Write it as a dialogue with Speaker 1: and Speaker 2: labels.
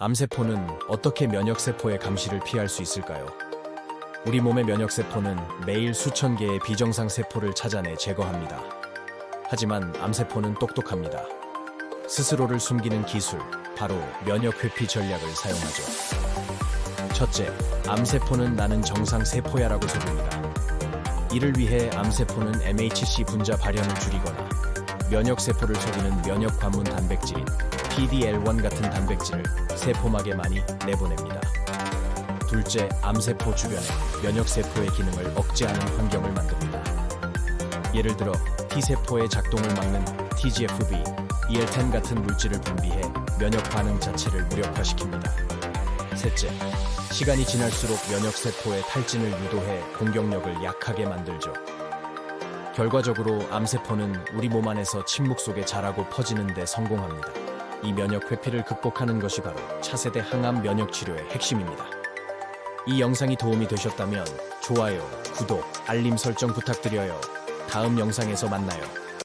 Speaker 1: 암세포는 어떻게 면역세포의 감시를 피할 수 있을까요? 우리 몸의 면역세포는 매일 수천 개의 비정상 세포를 찾아내 제거합니다. 하지만 암세포는 똑똑합니다. 스스로를 숨기는 기술, 바로 면역회피 전략을 사용하죠. 첫째, 암세포는 나는 정상 세포야라고 속입니다. 이를 위해 암세포는 MHC 분자 발현을 줄이거나 면역세포를 속이는 면역관문 단백질인 PDL1 같은 단백질을 세포막에 많이 내보냅니다. 둘째, 암세포 주변에 면역세포의 기능을 억제하는 환경을 만듭니다. 예를 들어 T세포의 작동을 막는 TGFB, EL10 같은 물질을 분비해 면역 반응 자체를 무력화시킵니다. 셋째, 시간이 지날수록 면역세포의 탈진을 유도해 공격력을 약하게 만들죠. 결과적으로 암세포는 우리 몸 안에서 침묵 속에 자라고 퍼지는 데 성공합니다. 이 면역 회피를 극복하는 것이 바로 차세대 항암 면역 치료의 핵심입니다. 이 영상이 도움이 되셨다면 좋아요, 구독, 알림 설정 부탁드려요. 다음 영상에서 만나요.